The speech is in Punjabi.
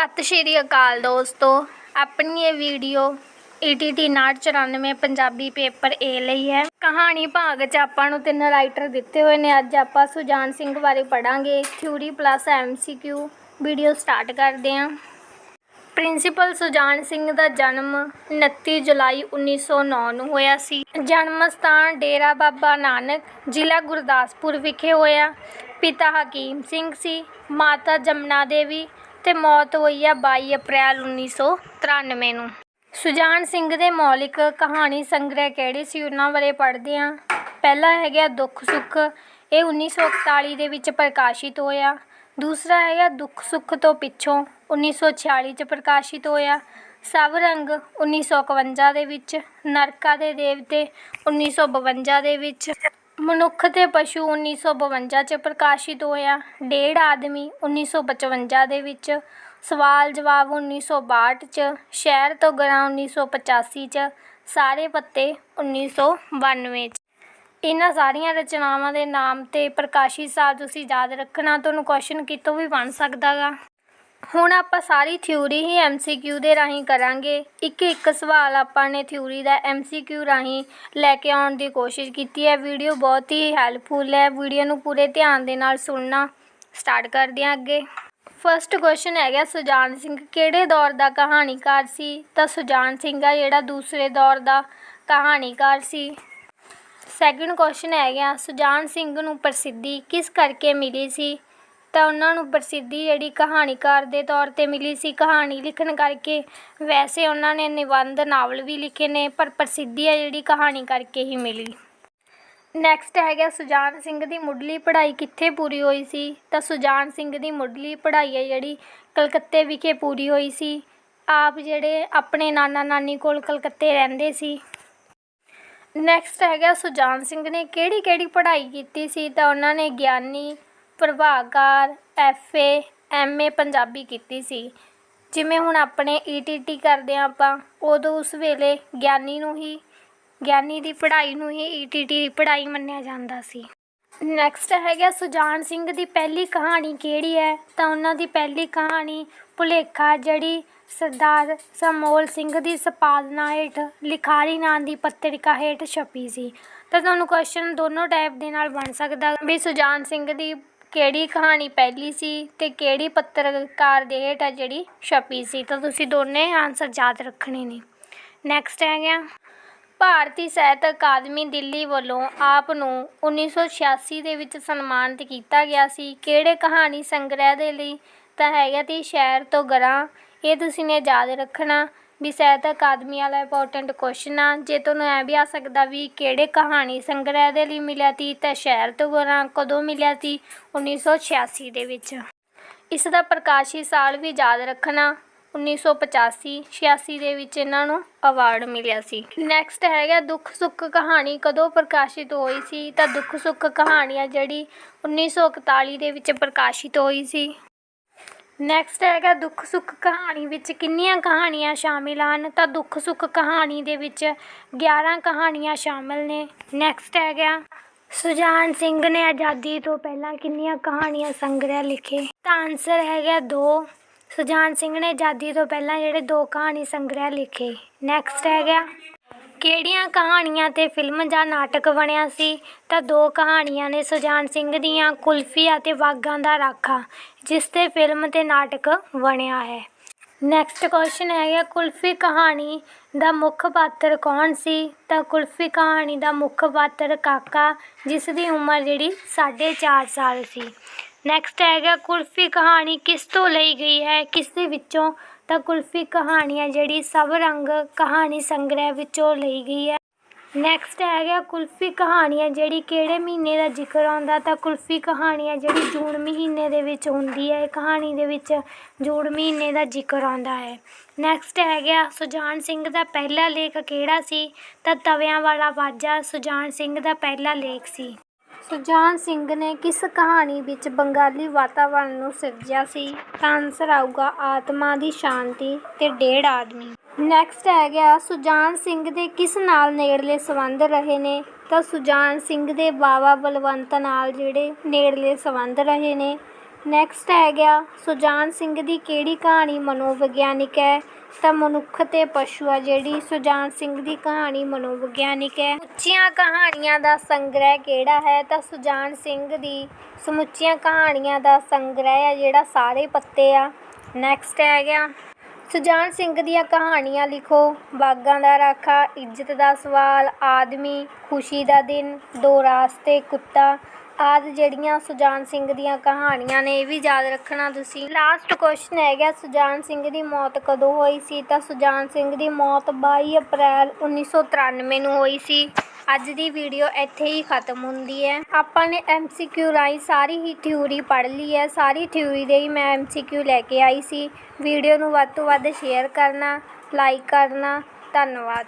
ਸਤਿ ਸ਼੍ਰੀ ਅਕਾਲ ਦੋਸਤੋ। ਆਪਣੀ ਇਹ video ETT 994 Punjabi paper A ਲਈ ਹੈ। ਕਹਾਣੀ ਭਾਗ 'ਚ ਆਪਾਂ ਨੂੰ ਤਿੰਨ ਰਾਈਟਰ ਦਿੱਤੇ ਹੋਏ ਨੇ। ਅੱਜ ਆਪਾਂ ਸੁਜਾਨ ਸਿੰਘ ਬਾਰੇ ਪੜਾਂਗੇ theory plus MCQ video start ਕਰਦੇ ਹਾਂ। ਪ੍ਰਿੰਸੀਪਲ ਸੁਜਾਨ ਸਿੰਘ ਦਾ ਜਨਮ 29 ਜੁਲਾਈ 1909 ਨੂੰ ਹੋਇਆ ਸੀ। ਜਨਮ ਸਥਾਨ ਡੇਰਾ ਬਾਬਾ ਨਾਨਕ ਜ਼ਿਲ੍ਹਾ ਗੁਰਦਾਸਪੁਰ ਵਿਖੇ ਹੋਇਆ। ਪਿਤਾ ਹਕੀਮ ਸਿੰਘ ਸੀ। ਮਾਤਾ ਜਮਨਾ ਦੇਵੀ ਤੇ ਮੌਤ ਹੋਈ ਆ 22 ਅਪ੍ਰੈਲ 1993 ਨੂੰ। ਸੁਜਾਨ ਸਿੰਘ ਦੇ ਮੌਲਿਕ ਕਹਾਣੀ ਸੰਗ੍ਰਹਿ ਕਿਹੜੇ ਸੀ ਉਹਨਾਂ ਬਾਰੇ ਪੜ੍ਹਦੇ ਹਾਂ ਪਹਿਲਾ ਹੈਗਾ ਦੁੱਖ ਸੁੱਖ, ਇਹ 1941 ਦੇ ਵਿੱਚ ਪ੍ਰਕਾਸ਼ਿਤ ਹੋਇਆ। ਦੂਸਰਾ ਹੈਗਾ ਦੁੱਖ ਸੁੱਖ ਤੋਂ ਪਿੱਛੋਂ 1946 ਚ ਪ੍ਰਕਾਸ਼ਿਤ ਹੋਇਆ। ਸਭ ਰੰਗ 1951 ਦੇ ਵਿੱਚ, ਨਰਕਾ ਦੇ ਦੇਵਤੇ 1952 ਦੇ ਵਿੱਚ। ਮਨੁੱਖ ਤੇ ਪਸ਼ੂ 1952 ਚ ਪ੍ਰਕਾਸ਼ਿਤ ਹੋਇਆ। ਡੇਢ ਆਦਮੀ 1955 ਦੇ ਵਿੱਚ ਸਵਾਲ ਜਵਾਬ 1962 ਚ, ਸ਼ਹਿਰ ਤੋਂ ਗਰਾਂ 1985 ਚ, ਸਾਰੇ ਪੱਤੇ 1992 ਚ। ਇਹਨਾਂ ਸਾਰੀਆਂ ਰਚਨਾਵਾਂ ਦੇ ਨਾਮ ਤੇ ਪ੍ਰਕਾਸ਼ਿਤ ਸਾਲ ਤੁਸੀਂ ਯਾਦ ਰੱਖਣਾ, ਤੁਹਾਨੂੰ ਕੁਐਸਚਨ ਕਿਤੋਂ ਵੀ ਬਣ ਸਕਦਾ ਗਾ। ਹੁਣ ਆਪਾਂ ਸਾਰੀ ਥਿਊਰੀ ਹੀ MCQ ਦੇ ਰਾਹੀਂ ਕਰਾਂਗੇ। ਇੱਕ ਇੱਕ ਸਵਾਲ ਆਪਾਂ ਨੇ ਥਿਊਰੀ ਦਾ MCQ ਰਾਹੀਂ ਲੈ ਕੇ ਆਉਣ ਦੀ ਕੋਸ਼ਿਸ਼ ਕੀਤੀ ਹੈ। ਵੀਡੀਓ ਬਹੁਤ ਹੀ ਹੈਲਪਫੁਲ ਹੈ। ਵੀਡੀਓ ਨੂੰ ਪੂਰੇ ਧਿਆਨ ਦੇ ਨਾਲ ਸੁਣਨਾ ਸਟਾਰਟ ਕਰਦੇ ਹਾਂ ਅੱਗੇ। ਫਰਸਟ ਕੁਐਸਚਨ ਹੈਗਾ, ਸੁਜਾਨ ਸਿੰਘ ਕਿਹੜੇ ਦੌਰ ਦਾ ਕਹਾਣੀਕਾਰ ਸੀ? ਤਾਂ ਸੁਜਾਨ ਸਿੰਘ ਆ ਜਿਹੜਾ ਦੂਸਰੇ ਦੌਰ ਦਾ ਕਹਾਣੀਕਾਰ ਸੀ। ਸੈਕਿੰਡ ਕੁਐਸਚਨ ਹੈਗਾ, ਸੁਜਾਨ ਸਿੰਘ ਨੂੰ ਪ੍ਰਸਿੱਧੀ ਕਿਸ ਕਰਕੇ ਮਿਲੀ ਸੀ? ਤਾਂ ਉਹਨਾਂ ਨੂੰ ਪ੍ਰਸਿੱਧੀ ਜਿਹੜੀ ਕਹਾਣੀਕਾਰ ਦੇ ਤੌਰ ਤੇ ਮਿਲੀ ਸੀ। ਕਹਾਣੀ ਲਿਖਣ ਕਰਕੇ ਵੈਸੇ ਉਹਨਾਂ ਨੇ ਨਿਬੰਧ ਨਾਵਲ ਵੀ ਲਿਖੇ ਨੇ, ਪਰ ਪ੍ਰਸਿੱਧੀ ਹੈ ਜਿਹੜੀ ਕਹਾਣੀ ਕਰਕੇ ਹੀ ਮਿਲੀ। ਨੈਕਸਟ ਹੈਗਾ ਸੁਜਾਨ ਸਿੰਘ ਦੀ ਮੁੱਢਲੀ ਪੜ੍ਹਾਈ ਕਿੱਥੇ ਪੂਰੀ ਹੋਈ ਸੀ? ਤਾਂ ਸੁਜਾਨ ਸਿੰਘ ਦੀ ਮੁੱਢਲੀ ਪੜ੍ਹਾਈ ਹੈ ਜਿਹੜੀ ਕਲਕੱਤੇ ਵਿਖੇ ਪੂਰੀ ਹੋਈ ਸੀ। ਆਪ ਜਿਹੜੇ ਆਪਣੇ ਨਾਨਾ ਨਾਨੀ ਕੋਲ ਕਲਕੱਤੇ ਰਹਿੰਦੇ ਸੀ। ਨੈਕਸਟ ਹੈਗਾ ਸੁਜਾਨ ਸਿੰਘ ਨੇ ਕਿਹੜੀ ਕਿਹੜੀ ਪੜ੍ਹਾਈ ਕੀਤੀ ਸੀ? ਤਾਂ ਉਹਨਾਂ ਨੇ ਗਿਆਨੀ ਪ੍ਰਭਾਕਾਰ ਐਫਏ ਐਮਏ ਪੰਜਾਬੀ ਕੀਤੀ ਸੀ। ਜਿਵੇਂ ਹੁਣ ਆਪਣੇ ਈਟੀਟੀ ਕਰਦੇ ਹਾਂ ਆਪਾਂ, ਉਦੋਂ ਉਸ ਵੇਲੇ ਗਿਆਨੀ ਨੂੰ ਹੀ, ਗਿਆਨੀ ਦੀ ਪੜ੍ਹਾਈ ਨੂੰ ਹੀ ਈਟੀਟੀ ਦੀ ਪੜ੍ਹਾਈ ਮੰਨਿਆ ਜਾਂਦਾ ਸੀ। ਨੈਕਸਟ ਹੈਗਾ ਸੁਜਾਨ ਸਿੰਘ ਦੀ ਪਹਿਲੀ ਕਹਾਣੀ ਕਿਹੜੀ ਹੈ? ਤਾਂ ਉਹਨਾਂ ਦੀ ਪਹਿਲੀ ਕਹਾਣੀ ਭੁਲੇਖਾ, ਜਿਹੜੀ ਸਰਦਾਰ ਸਮੋਲ ਸਿੰਘ ਦੀ ਸੰਪਾਦਨਾ ਹੇਠ, ਲਿਖਾਰੀ ਨਾਂ ਦੀ ਪੱਤਰਿਕਾ ਹੇਠ ਛਪੀ ਸੀ। ਤਾਂ ਤੁਹਾਨੂੰ ਕੁਐਸਚਨ ਦੋਨੋਂ ਟਾਈਪ ਦੇ ਨਾਲ ਬਣ ਸਕਦਾ ਵੀ ਸੁਜਾਨ ਸਿੰਘ ਦੀ ਕਿਹੜੀ ਕਹਾਣੀ ਪਹਿਲੀ ਸੀ ਅਤੇ ਕਿਹੜੀ ਪੱਤਰਕਾਰ ਦੇ ਹੇਠ ਆ ਜਿਹੜੀ ਛਪੀ ਸੀ? ਤਾਂ ਤੁਸੀਂ ਦੋਨੇ ਆਨਸਰ ਯਾਦ ਰੱਖਣੇ ਨੇ। ਨੈਕਸਟ ਹੈਗਾ ਭਾਰਤੀ ਸਾਹਿਤ ਅਕਾਦਮੀ ਦਿੱਲੀ ਵੱਲੋਂ ਆਪ ਨੂੰ 1986 ਦੇ ਵਿੱਚ ਸਨਮਾਨਿਤ ਕੀਤਾ ਗਿਆ ਸੀ। ਕਿਹੜੇ ਕਹਾਣੀ ਸੰਗ੍ਰਹਿ ਦੇ ਲਈ ਤਾਂ ਹੈਗਾ ਤੀ ਸ਼ਹਿਰ ਤੋਂ ਗਰਾਂ। ਇਹ ਤੁਸੀਂ ਨੇ ਯਾਦ ਰੱਖਣਾ। ਵੀ ਸਾਹਿਤ ਅਕਾਦਮੀ ਵਾਲਾ ਇੰਪੋਰਟੈਂਟ ਕੁਐਸਚਨ ਆ। ਜੇ ਤੁਹਾਨੂੰ ਐ ਵੀ ਆ ਸਕਦਾ ਵੀ ਕਿਹੜੇ ਕਹਾਣੀ ਸੰਗ੍ਰਹਿ ਦੇ ਲਈ ਮਿਲਿਆ ਸੀ ਤਾਂ ਸ਼ਹਿਰ ਤੋਂ ਗਰਾਂ ਕਦੋਂ ਮਿਲਿਆ ਤੀ 1986 ਦੇ ਵਿੱਚ। ਇਸ ਦਾ ਪ੍ਰਕਾਸ਼ੀ ਸਾਲ ਵੀ ਯਾਦ ਰੱਖਣਾ। 1985 86 ਦੇ ਵਿੱਚ ਇਹਨਾਂ ਨੂੰ ਅਵਾਰਡ ਮਿਲਿਆ ਸੀ। ਨੈਕਸਟ ਹੈਗਾ ਦੁੱਖ ਸੁੱਖ ਕਹਾਣੀ। ਕਦੋਂ ਪ੍ਰਕਾਸ਼ਿਤ ਹੋਈ ਸੀ? ਤਾਂ ਦੁੱਖ ਸੁੱਖ ਕਹਾਣੀ ਆ ਜਿਹੜੀ 1941 ਦੇ ਵਿੱਚ ਪ੍ਰਕਾਸ਼ਿਤ ਹੋਈ ਸੀ। ਨੈਕਸਟ ਹੈਗਾ ਦੁੱਖ ਸੁੱਖ ਕਹਾਣੀ ਵਿੱਚ ਕਿੰਨੀਆਂ ਕਹਾਣੀਆਂ ਸ਼ਾਮਿਲ ਹਨ? ਤਾਂ ਦੁੱਖ ਸੁੱਖ ਕਹਾਣੀ ਦੇ ਵਿੱਚ 11 ਕਹਾਣੀਆਂ ਸ਼ਾਮਿਲ ਨੇ। ਨੈਕਸਟ ਹੈਗਾ ਸੁਜਾਨ ਸਿੰਘ ਨੇ ਆਜ਼ਾਦੀ ਤੋਂ ਪਹਿਲਾਂ ਕਿੰਨੀਆਂ ਕਹਾਣੀਆਂ ਸੰਗ੍ਰਹਿ ਲਿਖੇ? ਤਾਂ ਆਨਸਰ ਹੈਗਾ 2 ਸੁਜਾਨ ਸਿੰਘ ਨੇ ਆਜ਼ਾਦੀ ਤੋਂ ਪਹਿਲਾਂ ਜਿਹੜੇ ਦੋ ਕਹਾਣੀ ਸੰਗ੍ਰਹਿ ਲਿਖੇ। ਨੈਕਸਟ ਹੈਗਾ ਕਿਹੜੀਆਂ ਕਹਾਣੀਆਂ ਤੇ ਫਿਲਮ ਜਾਂ ਨਾਟਕ ਬਣਿਆ ਸੀ? ਤਾਂ ਦੋ ਕਹਾਣੀਆਂ ਨੇ ਸੁਜਾਨ ਸਿੰਘ ਦੀਆਂ ਕੁਲਫੀ ਅਤੇ ਬਾਗਾਂ ਦਾ ਰਾਖਾ, ਜਿਸ ਤੇ ਫਿਲਮ ਅਤੇ ਨਾਟਕ ਬਣਿਆ ਹੈ। ਨੈਕਸਟ ਕੁਐਸਚਨ ਹੈਗਾ, ਕੁਲਫੀ ਕਹਾਣੀ ਦਾ ਮੁੱਖ ਪਾਤਰ ਕੌਣ ਸੀ? ਤਾਂ ਕੁਲਫੀ ਕਹਾਣੀ ਦਾ ਮੁੱਖ ਪਾਤਰ ਕਾਕਾ, ਜਿਸ ਦੀ ਉਮਰ ਜਿਹੜੀ 4.5 ਸਾਲ ਸੀ। ਨੈਕਸਟ ਹੈਗਾ, ਕੁਲਫੀ ਕਹਾਣੀ ਕਿਸ ਤੋਂ ਲਈ ਗਈ ਹੈ? ਕਿਸ ਦੇ ਵਿੱਚੋਂ ਤਾਂ ਕੁਲਫੀ ਕਹਾਣੀ ਹੈ ਜਿਹੜੀ ਸਭ ਰੰਗ ਕਹਾਣੀ ਸੰਗ੍ਰਹਿ ਵਿੱਚੋਂ ਲਈ ਗਈ ਹੈ ਨੈਕਸਟ ਹੈਗਾ ਕੁਲਫੀ ਕਹਾਣੀ ਹੈ ਜਿਹੜੀ ਕਿਹੜੇ ਮਹੀਨੇ ਦਾ ਜ਼ਿਕਰ ਆਉਂਦਾ, ਤਾਂ ਕੁਲਫੀ ਕਹਾਣੀ ਹੈ ਜਿਹੜੀ ਜੂਨ ਮਹੀਨੇ ਦੇ ਵਿੱਚ ਹੁੰਦੀ ਹੈ ਇਹ ਕਹਾਣੀ ਦੇ ਵਿੱਚ ਜੂਨ ਮਹੀਨੇ ਦਾ ਜ਼ਿਕਰ ਆਉਂਦਾ ਹੈ। ਨੈਕਸਟ ਹੈ ਗਿਆ ਸੁਜਾਨ ਸਿੰਘ ਦਾ ਪਹਿਲਾ ਲੇਖ ਕਿਹੜਾ ਸੀ, ਤਾਂ ਤਵਿਆਂ ਵਾਲਾ ਵਾਜਾ ਸੁਜਾਨ ਸਿੰਘ ਦਾ ਪਹਿਲਾ ਲੇਖ ਸੀ। ਸੁਜਾਨ ਸਿੰਘ ਨੇ ਕਿਸ ਕਹਾਣੀ ਵਿੱਚ ਬੰਗਾਲੀ ਵਾਤਾਵਰਣ ਨੂੰ ਸਿਰਜਿਆ ਸੀ? ਤਾਂ ਆਨਸਰ ਆਊਗਾ ਆਤਮਾ ਦੀ ਸ਼ਾਂਤੀ ਤੇ ਡੇਢ ਆਦਮੀ। ਨੈਕਸਟ ਹੈ ਗਿਆ ਸੁਜਾਨ ਸਿੰਘ ਦੇ ਕਿਸ ਨਾਲ ਨੇੜਲੇ ਸੰਬੰਧ ਰਹੇ ਨੇ? ਤਾਂ ਸੁਜਾਨ ਸਿੰਘ ਦੇ ਬਾਵਾ ਬਲਵੰਤ ਨਾਲ ਜਿਹੜੇ ਨੇੜਲੇ ਸੰਬੰਧ ਰਹੇ ਨੇ। ਨੈਕਸਟ ਹੈ ਗਿਆ। ਸੁਜਾਨ ਸਿੰਘ ਦੀ ਕਿਹੜੀ ਕਹਾਣੀ ਮਨੋਵਿਗਿਆਨਿਕ ਹੈ? ਤਾਂ ਮਨੁੱਖ ਤੇ ਪਸ਼ੂ ਆ ਜਿਹੜੀ। ਸੁਜਾਨ ਸਿੰਘ ਦੀ ਕਹਾਣੀ ਮਨੋਵਿਗਿਆਨਿਕ ਹੈ। ਉੱਚੀਆਂ ਕਹਾਣੀਆਂ ਦਾ ਸੰਗ੍ਰਹਿ ਕਿਹੜਾ ਹੈ? ਤਾਂ ਸੁਜਾਨ ਸਿੰਘ ਦੀ ਸਮੁੱਚੀਆਂ ਕਹਾਣੀਆਂ ਦਾ ਸੰਗ੍ਰਹਿ ਆ ਜਿਹੜਾ ਸਾਰੇ ਪੱਤੇ ਆ। ਨੈਕਸਟ ਹੈ ਗਿਆ। ਸੁਜਾਨ ਸਿੰਘ ਦੀਆਂ ਕਹਾਣੀਆਂ ਲਿਖੋ। ਬਾਗਾਂ ਦਾ ਰਾਖਾ, ਇੱਜ਼ਤ ਦਾ ਸਵਾਲ, ਆਦਮੀ, ਖੁਸ਼ੀ ਦਾ ਦਿਨ, ਦੋ ਰਾਸਤੇ ਕੁੱਤਾ। ਆਦਿ ਜਿਹੜੀਆਂ ਸੁਜਾਨ ਸਿੰਘ ਦੀਆਂ ਕਹਾਣੀਆਂ ਨੇ, ਇਹ ਵੀ ਯਾਦ ਰੱਖਣਾ ਤੁਸੀਂ। ਲਾਸਟ ਕੁਐਸਚਨ ਹੈਗਾ, ਸੁਜਾਨ ਸਿੰਘ ਦੀ ਮੌਤ ਕਦੋਂ ਹੋਈ ਸੀ? ਤਾਂ ਸੁਜਾਨ ਸਿੰਘ ਦੀ ਮੌਤ 22 ਅਪ੍ਰੈਲ 1993 ਨੂੰ ਹੋਈ ਸੀ। ਅੱਜ ਦੀ ਵੀਡੀਓ ਇੱਥੇ ਹੀ ਖਤਮ ਹੁੰਦੀ ਹੈ। ਆਪਾਂ ਨੇ ਐਮਸੀਕਿਊ ਰਾਈ ਸਾਰੀ ਹੀ ਥਿਊਰੀ ਪੜ੍ਹ ਲਈ ਹੈ। ਸਾਰੀ ਥਿਊਰੀ ਦੇ ਹੀ ਮੈਂ ਐਮਸੀਕਿਊ ਲੈ ਕੇ ਆਈ ਸੀ। ਵੀਡੀਓ ਨੂੰ ਵੱਧ ਤੋਂ ਵੱਧ ਸ਼ੇਅਰ ਕਰਨਾ ਲਾਈਕ ਕਰਨਾ। ਧੰਨਵਾਦ।